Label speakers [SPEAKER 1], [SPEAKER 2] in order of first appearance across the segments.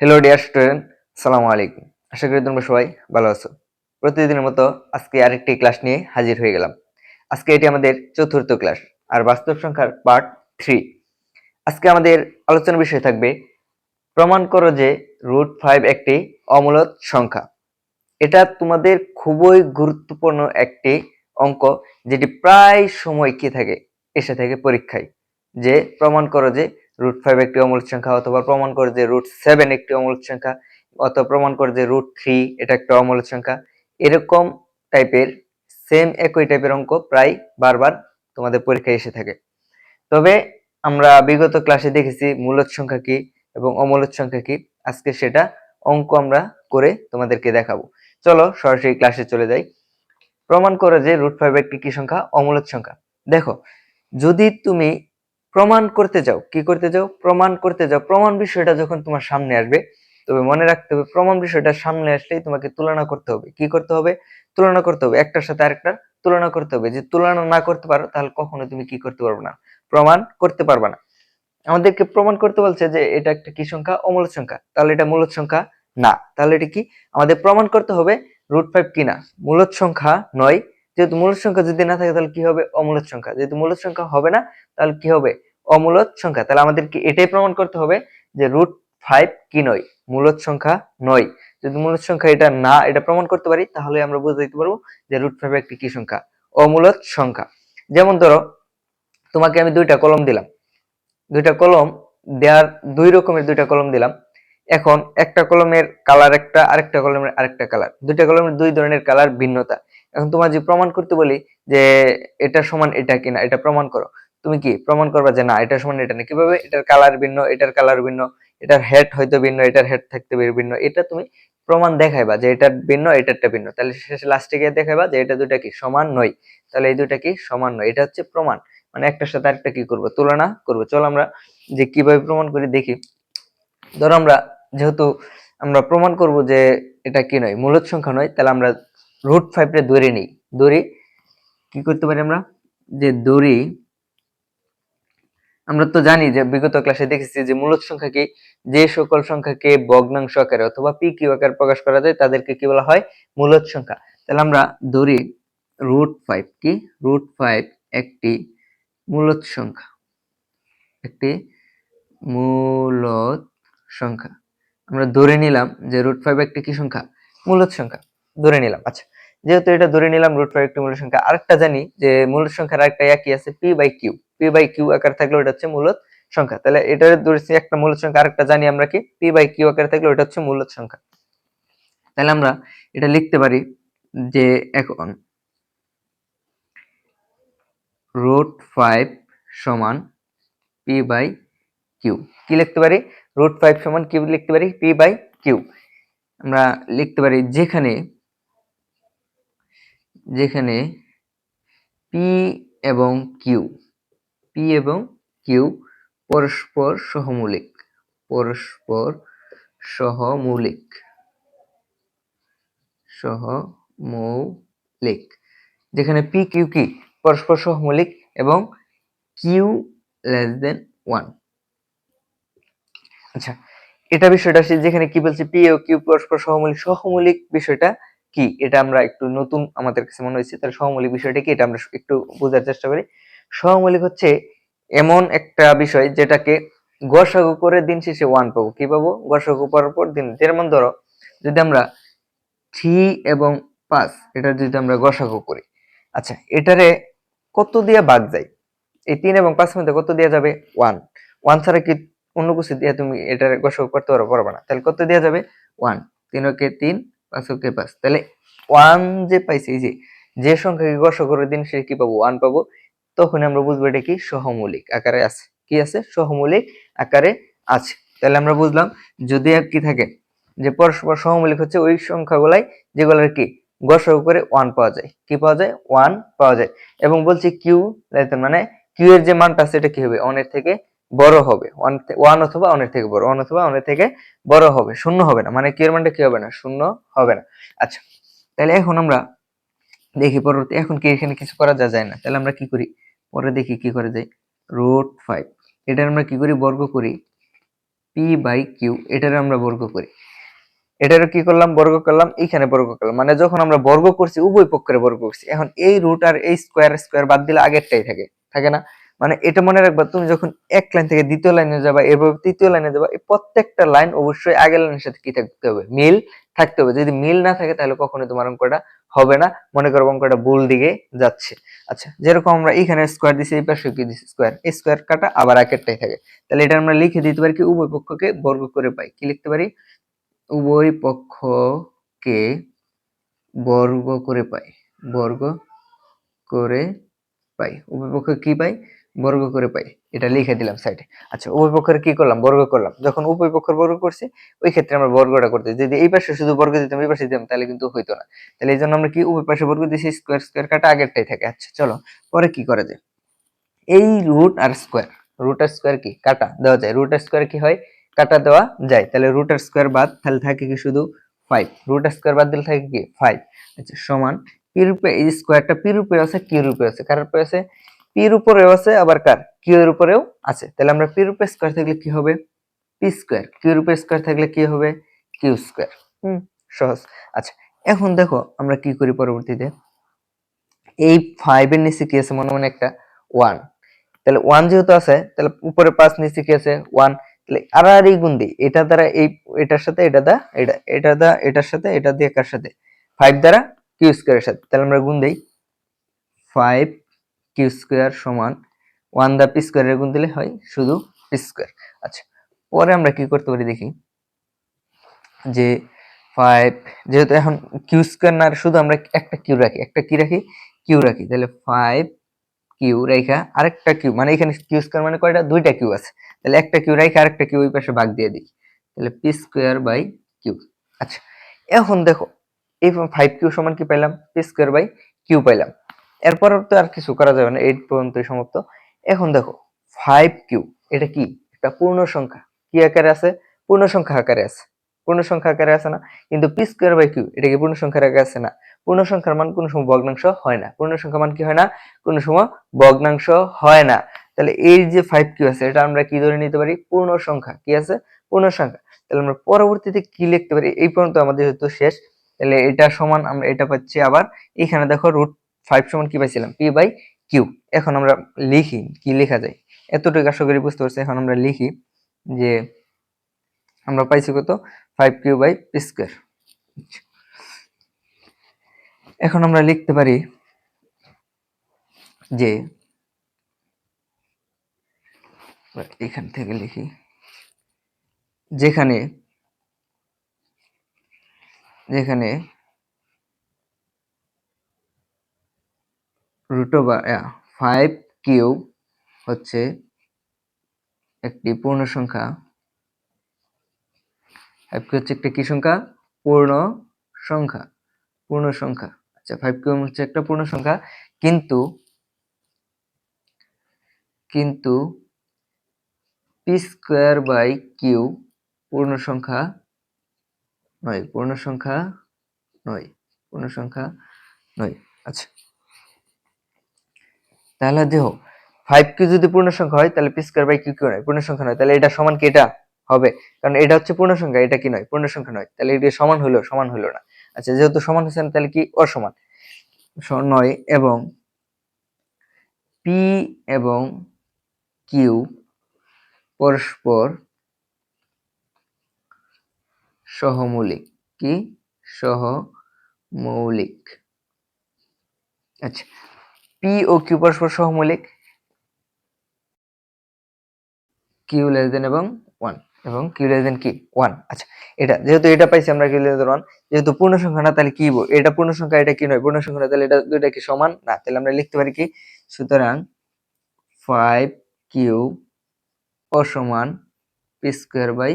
[SPEAKER 1] Hello dear student সালামু আলাইকুম আশা করি তোমরা সবাই ভালো আছো। প্রতিদিনের মতো আজকে আরেকটি ক্লাস নিয়ে হাজির হয়ে গেলাম। আজকে এটি আমাদের চতুর্থ ক্লাস আর বাস্তব সংখ্যার পার্ট থ্রি আজকে আমাদের আলোচনার বিষয় থাকবে, প্রমাণ করো যে রুট ফাইভ একটি অমূলত সংখ্যা। এটা তোমাদের খুবই গুরুত্বপূর্ণ একটি অঙ্ক, যেটি প্রায় সময় কি থাকে? এসে থাকে পরীক্ষায়। যে প্রমাণ করো যে রুট ফাইভ একটি অমূলত সংখ্যা অথবা প্রমাণ করে যে রুট সেভেন একটি অমূলত সংখ্যা অথবা প্রমাণ করে যে রুট থ্রি এটা একটা অমূলত সংখ্যা। এরকম টাইপের সেম একই টাইপের অঙ্ক প্রায় বারবার তোমাদের পরীক্ষায় এসে থাকে। তবে আমরা বিগত ক্লাসে দেখেছি মূলত সংখ্যা কি এবং অমূলত সংখ্যা কি। আজকে সেটা অঙ্ক আমরা করে তোমাদেরকে দেখাবো। চলো সরাসরি ক্লাসে চলে যাই। প্রমাণ করে যে রুট ফাইভ একটি কি সংখ্যা? অমূলত সংখ্যা। দেখো, যদি তুমি প্রমাণ করতে যাও। কি করতে যাও? প্রমাণ করতে যাও। প্রমাণ বিষয়টা যখন তোমার সামনে আসবে, তবে মনে রাখতে হবে, প্রমাণ বিষয়টা সামনে আসলেই তোমাকে তুলনা করতে হবে। কি করতে হবে? তুলনা করতে হবে। একটার সাথে আরেকটার তুলনা করতে হবে। যে তুলনা না করতে পারো, তাহলে কখনো তুমি কি করতে পারবে না। প্রমাণ করতে পারবে না। আমাদেরকে প্রমাণ করতে বলছে যে এটা একটা কি সংখ্যা? অমূলত সংখ্যা। তাহলে এটা মূলত সংখ্যা না। তাহলে এটা কি? আমাদের প্রমাণ করতে হবে রুট ফাইভ কিনা মূলত সংখ্যা নয় যেহেতু মূলত সংখ্যা যদি না থাকে, তাহলে কি হবে? অমূলত সংখ্যা। যেহেতু মূলত সংখ্যা হবে না, তাহলে কি হবে? অমূলত সংখ্যা। তাহলে আমাদেরকে এটাই প্রমাণ করতে হবে যে রুট ফাইভ কি নয়? মূলত সংখ্যা নয়। যদি মূলত সংখ্যা এটা না, এটা প্রমাণ করতে পারি, তাহলে আমরা বুঝতে দিতে পারব যে রুট ফাইভ একটি কি সংখ্যা? অমূলত সংখ্যা। যেমন ধরো, তোমাকে আমি দুইটা কলম দিলাম। দুইটা কলম দেওয়ার দুই রকমের দুইটা কলম দিলাম। এখন একটা কলমের কালার একটা, আরেকটা কলমের আরেকটা কালার দুইটা কলমের দুই ধরনের কালার ভিন্নতা। এখন তোমার যে প্রমাণ করতে বলি যে এটা সমান এটা কিনা, এটা প্রমাণ করো। তুমি কি প্রমাণ করবা যে না, এটা সমান এটা না? কীভাবে? এটার কালার ভিন্ন, এটার কালার ভিন্ন, এটার হেড হয়তো ভিন্ন, এটার হেড থাকতে ভিন্ন। এটা তুমি প্রমাণ দেখাইবা যে এটার ভিন্ন, এটারটা ভিন্ন। তাহলে শেষে লাস্টে গিয়ে দেখাইবা যে এটা দুটা কি সমান নয়। তাহলে এই দুটা কি সমান নয়? এটা হচ্ছে প্রমাণ। মানে একটার সাথে আরেকটা কি করব? তুলনা করব। চলো আমরা যে কীভাবে প্রমাণ করি দেখি। ধরো আমরা যেহেতু আমরা প্রমাণ করব যে এটা কি নয়, মূলত সংখ্যা নয়, তাহলে আমরা রুট ফাইভটা ধরে নিই। ধরি কি করতে পারি আমরা? যে দড়ি আমরা তো জানি যে বিগত ক্লাসে দেখেছি যে মূলত সংখ্যাকে যে সকল সংখ্যাকে ভগ্নাংশ আকারে অথবা পি কিউ আকারে প্রকাশ করা যায়, তাদেরকে কি বলা হয়? মূলত সংখ্যা। তাহলে আমরা ধরি রুট ফাইভ কি? রুট ফাইভ একটি মূলত সংখ্যা। একটি মূলত সংখ্যা। আমরা ধরে নিলাম যে রুট ফাইভ একটি কি সংখ্যা? মূলত সংখ্যা। ধরে নিলাম। আচ্ছা যেহেতু এটা ধরে নিলাম রুট ফাইভ একটি মূলত সংখ্যা, আরেকটা জানি যে মূলত সংখ্যার আরেকটা একই আছে p by q p by q আকার থাকলে ওটা হচ্ছে মূলত সংখ্যা। তাহলে এটা ধরেছি একটা মূলত সংখ্যা, আরেকটা জানি আমরা কি? পি বাই কিউ আকার থাকলে ওটা হচ্ছে মূলত সংখ্যা। তাহলে আমরা এটা লিখতে পারি যে এখন রুট ফাইভ সমান পি বাই কিউ কি লিখতে পারি? রুট ফাইভ সমান কিউ লিখতে পারি পি বাই কিউ আমরা লিখতে পারি যেখানে যেখানে পি এবং কিউ পি এবং কিউ পরস্পর সহমৌলিক পরস্পর সহমৌলিক সহমৌলিক। যেখানে পি কিউ কি? পরস্পর সহমৌলিক এবং কিউ লেস দেন ওয়ান আচ্ছা এটা বিষয়টা যেখানে কি বলছে? পি ও কিউ পরস্পর সহমৌলিক সহমৌলিক বিষয়টা কি এটা আমরা একটু নতুন আমাদের কাছে মনে হয়েছে, তাহলে সহমৌলিক বিষয়টা কি এটা আমরা একটু বোঝার চেষ্টা করি। সহমৌলিক হচ্ছে এমন একটা বিষয় যেটাকে গসাগু করে দিন শেষে ওয়ান পাবো। কি পাবো? গসাগু করার পর দিন। যেমন ধরো, যদি আমরা থ্রি এবং পাঁচ, এটা যদি আমরা গসাগু করি। আচ্ছা এটারে কত দিয়ে ভাগ যায়? এই তিন এবং পাঁচ মধ্যে কত দেওয়া যাবে? ওয়ান ওয়ান ছাড়া কি অন্য কিছু দিয়ে তুমি এটার গসাগু করতে পারো পারবে না। তাহলে কত দেওয়া যাবে? ওয়ান তিন ওকে তিন পাঁচ ওকে পাঁচ তাহলে ওয়ান যে পাইছি যে যে সংখ্যাকে গসাগু করে দিন, সে কি পাবো? ওয়ান পাবো। তখন আমরা বুঝব এটা কি? সহমৌলিক আকারে আছে। কি আছে? সহমৌলিক আকারে আছে। তাহলে আমরা বুঝলাম, যদি আর কি থাকে, যে পরস্পর সহমৌলিক হচ্ছে, ওই সংখ্যাগুলাই যেগুলোর কি? গসাগু করে ওয়ান পাওয়া যায়। কি পাওয়া যায়? ওয়ান পাওয়া যায়। এবং বলছি কিউ মানে কিউ এর যে মানটা আছে, এটা কি হবে? অনের থেকে বড় হবে। ওয়ান অথবা অনের থেকে বড়। ওয়ান অথবা অনের থেকে বড় হবে। শূন্য হবে না। মানে কিউ মানটা কি হবে না? শূন্য হবে না। আচ্ছা তাহলে এখন আমরা দেখি পরবর্তী এখন কি এখানে কিছু করা যা যায় না। তাহলে আমরা কি করি? পরে দেখি কি করে যায়। রুট ফাইভ এটা আমরা কি করি? বর্গ করি। পি বাই কিউ এটার আমরা বর্গ করি। এটারও কি করলাম? বর্গ করলাম। এখানে বর্গ করলাম। মানে যখন আমরা বর্গ করছি, উভয় পক্ষের বর্গ করছি। এখন এই রুট আর এই স্কোয়ার স্কোয়ার বাদ দিলে আগেরটাই থাকে। থাকে না? মানে এটা মনে রাখবা, তুমি যখন এক লাইন থেকে দ্বিতীয় লাইনে যাবা এভাবে তৃতীয় লাইনে যাবা, এই প্রত্যেকটা লাইন অবশ্যই আগের লাইনের সাথে কি থাকতে হবে? মিল থাকতে হবে। যদি মিল না থাকে, তাহলে কখনোই তোমার অঙ্কটা হবে না। মনে করো অঙ্কটা ভুল দিকে যাচ্ছে। আচ্ছা যেরকম আমরা এখানে স্কোয়ার দিছি, এই পাশে কি দিছি? স্কোয়ার এই স্কোয়ার কাটা আবার আগেরটাই থাকে। তাহলে এটা আমরা লিখে দিতে পারি কি, উভয় পক্ষকে বর্গ করে পাই। কি লিখতে পারি? উভয় পক্ষকে বর্গ করে পাই। বর্গ করে পাই। উভয় পক্ষ কি পাই? বর্গ করে পাই। এটা লিখে দিলাম সাইডে আচ্ছা উভয় পক্ষের কি করলাম? বর্গ করলাম। যখন উভয় পক্ষের বর্গ করছি, ওই ক্ষেত্রে আমরা বর্গটা করতে যদি এই পাশে শুধু বর্গ দিতাম, এই পাশে দিতাম, তাহলে কিন্তু হইতো না। তাহলে এই জন্য আমরা কি উভয় পাশে বর্গ দিছি? স্কোয়ার স্কোয়ার কাটা আগেরটাই থাকে। আচ্ছা চলো, পরে কি করা যায়? এই রুট আর স্কোয়ার রুট আর স্কোয়ার কি? কাটা, দেওয়া যায়। রুট আর স্কোয়ার কি হয়? কাটা, দেওয়া যায়। তাহলে রুট আর স্কোয়ার বাদ, তাহলে থাকে কি শুধু ফাইভ রুট আর স্কোয়ার বাদ দিলে থাকে কি? ফাইভ আচ্ছা সমান, পি রূপে, এই স্কোয়ারটা পি রূপে আছে, কি রূপে আছে? কার রূপে আছে? পির উপরেও আছে আবার কার? কিউ এর উপরেও আছে। তাহলে আমরা পি রূপে স্কোয়ার থাকলে কি হবে? পি স্কোয়ার কিউ রূপে স্কোয়ার থাকলে কি হবে? কিউ স্কোয়ার হুম। সহজ। আচ্ছা এখন দেখো আমরা কি করি পরবর্তীতে? এই ফাইভ এর নিচে কি আছে? মনে মনে একটা ওয়ান তাহলে ওয়ান যেহেতু আছে তাহলে উপরে পাঁচ নিচে কি আছে? ওয়ান তাহলে আর আর এই গুণ দিই। এটা দ্বারা এই এটার সাথে এটা দা এটা এটা দা এটার সাথে এটা দিয়ে কার সাথে? ফাইভ দ্বারা কিউ স্কোয়ারের সাথে। তাহলে আমরা গুণ দেই। ফাইভ কিউ স্কোয়ার সমান ওয়ান দা পি স্কোয়ারের গুণ দিলে হয় শুধু পি স্কোয়ার আচ্ছা পরে আমরা কি করতে পারি দেখি? যে ফাইভ যেহেতু এখন কিউ স্কোয়ার না শুধু আমরা একটা কিউ রাখি, একটা কি রাখি? কিউ রাখি। তাহলে ফাইভ কিউ রেখা আরেকটা কিউ মানে এখানে কিউ স্কোয়ার মানে কয়টা? দুইটা কিউ আছে। তাহলে একটা কিউ রেখা, আরেকটা কিউ ওই পাশে ভাগ দিয়ে দিই। তাহলে পি স্কোয়ার বাই কিউ আচ্ছা এখন দেখো, এই ফাইভ কিউ সমান কি পাইলাম? পি স্কোয়ার বাই কিউ পাইলাম। এরপর তো আর কিছু করা যাবে না এইট পর্যন্তই সমাপ্ত। এখন দেখো ফাইভ কিউ এটা কি? একটা পূর্ণ সংখ্যা। কি আকারে আছে? পূর্ণ সংখ্যা আকারে আছে। পূর্ণ সংখ্যা আকারে আছে না? কিন্তু পি স্কোয়ার বাই কিউ এটা কি পূর্ণ সংখ্যার আকারে আছে না? পূর্ণ সংখ্যার মান কোনো সময় ভগ্নাংশ হয় না। পূর্ণ সংখ্যা মান কি হয় না? কোনো সময় ভগ্নাংশ হয় না। তাহলে এই যে ফাইভ কিউ আছে, এটা আমরা কি ধরে নিতে পারি? পূর্ণ সংখ্যা। কি আছে? পূর্ণ সংখ্যা। তাহলে আমরা পরবর্তীতে কি লিখতে পারি? এই পর্যন্ত আমাদের যেহেতু শেষ, তাহলে এটা সমান আমরা এটা পাচ্ছি আবার। এখানে দেখো রুট ফাইভ সমান কি পাইছিলাম? পি বাই কিউ এখন আমরা লিখি, কি লেখা যায়? এতটুকু আশা করি বুঝতে পারছি এখন আমরা লিখি যে আমরা পাইছি কত? Five q by p square এখন আমরা লিখতে পারি যে এখান থেকে লিখি, যেখানে যেখানে রুট ফাইভ কিউ হচ্ছে একটি পূর্ণ সংখ্যা। ফাইভ কিউ হচ্ছে একটা কি সংখ্যা? পূর্ণ সংখ্যা পূর্ণ সংখ্যা। আচ্ছা ফাইভ কিউ হচ্ছে একটা পূর্ণ সংখ্যা, কিন্তু কিন্তু পি স্কোয়ার বাই কিউ পূর্ণ সংখ্যা নয়, পূর্ণ সংখ্যা নয়, পূর্ণ সংখ্যা নয়। আচ্ছা তাহলে দেখো ফাইভ কিউ যদি পূর্ণ সংখ্যা হয়, তাহলে p square by q q নয় পূর্ণ সংখ্যা নয়, তাহলে এটা সমান কি এটা? হবে। কারণ এটা হচ্ছে পূর্ণ সংখ্যা, এটা কি নয়? পূর্ণ সংখ্যা নয়। তাহলে এটা সমান হলো সমান হলো না। আচ্ছা যেহেতু সমান হচ্ছে না তাহলে কি অসমান? নয় এবং পি এবং কিউ পরস্পর সহমৌলিক, কি? সহমৌলিক। আচ্ছা পি ও কিউ পরস্পর সহমৌলিক কিউ লেস দেন এবং ওয়ান এবং কিউ লেস দেন কি? ওয়ান আচ্ছা এটা যেহেতু এটা পাইছি আমরা কিউ লেস দেন ওয়ান যেহেতু পূর্ণ সংখ্যা না, তাহলে কি এটা পূর্ণ সংখ্যা এটা কি নয়? পূর্ণ সংখ্যা না, তাহলে এটা দুইটা কি সমান? না, তাহলে আমরা লিখতে পারি কি? সুতরাং ফাইভ কিউ অসমান পি স্কোয়ার বাই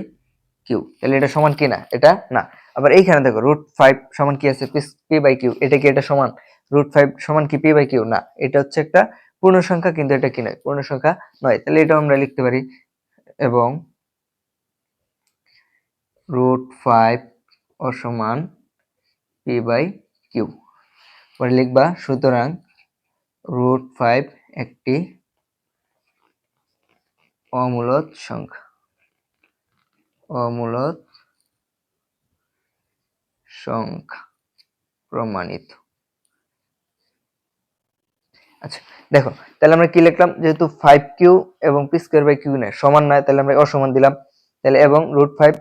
[SPEAKER 1] কিউ তাহলে এটা সমান কি না? এটা না। আবার এইখানে দেখো রুট ফাইভ সমান কি আছে? পি বাই কিউ এটা কি এটা সমান? রুট ফাইভ সমান কি পি বাই কিউ না, এটা হচ্ছে একটা পূর্ণ সংখ্যা কিন্তু এটা কি নয়? পূর্ণ সংখ্যা নয়। তাহলে এটাও আমরা লিখতে পারি। এবং রুট ফাইভ অসমান পি বাই কিউ পরে লিখবা, সুতরাং রুট ফাইভ একটি অমূলত সংখ্যা। অমূলত সংখ্যা প্রমাণিত। আচ্ছা দেখো, তাহলে আমরা কি লিখলাম? যেহেতু ফাইভ কিউ এবং পি স্কোয়ার বাই কিউ নয়, সমান নয়, তাহলে আমরা অসমান দিলাম। তাহলে এবং রুট ফাইভ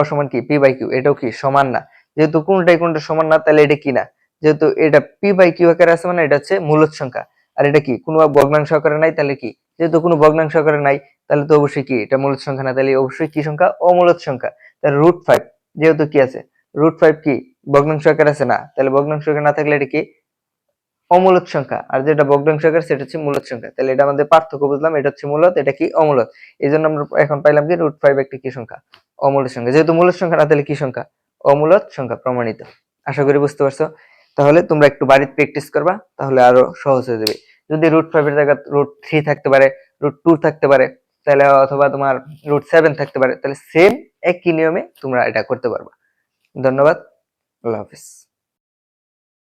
[SPEAKER 1] অসমান কি? পি বাই কিউ এটাও কি? সমান না। যেহেতু কোনটাই কোনটা সমান না, তাহলে এটা কি না? যেহেতু এটা পি বাই কিউ আকারে আছে মানে এটা হচ্ছে মূলত সংখ্যা। আর এটা কি? কোনো ভগ্নাংশ আকারে নাই, তাহলে কি? যেহেতু কোনো ভগ্নাংশ আকারে নাই, তাহলে তো অবশ্যই কি? এটা মূলত সংখ্যা না, তাহলে অবশ্যই কি সংখ্যা? অমূলত সংখ্যা। তাহলে রুট ফাইভ যেহেতু কি আছে? রুট ফাইভ কি? ভগ্নাংশ আকারে আছে না। তাহলে ভগ্নাংশ আকারে না থাকলে এটা কি? অমূলত সংখ্যা। আর যেটা ভগ্নাংশ আকার সেটা হচ্ছে মূলত সংখ্যা। তাহলে এটা আমাদের পার্থক্য বুঝলাম, এটা হচ্ছে মূলত, এটা কি অমূলত? এই জন্য আমরা এখন পাইলাম কি রুট ফাইভ একটি কি সংখ্যা? অমূলত সংখ্যা। যেহেতু মূলত সংখ্যা না, তাহলে কি সংখ্যা? অমূলত সংখ্যা প্রমাণিত। আশা করি বুঝতে পারছ? তাহলে তোমরা একটু বাড়িতে প্র্যাকটিস করবা, তাহলে আরও সহজ হয়ে যাবে। যদি রুট ফাইভ এর জায়গায় রুট থ্রি থাকতে পারে রুট টু থাকতে পারে, তাহলে অথবা তোমার রুট সেভেন থাকতে পারে, তাহলে সেম একই নিয়মে তোমরা এটা করতে পারবা। ধন্যবাদ। আল্লাহ হাফিজ।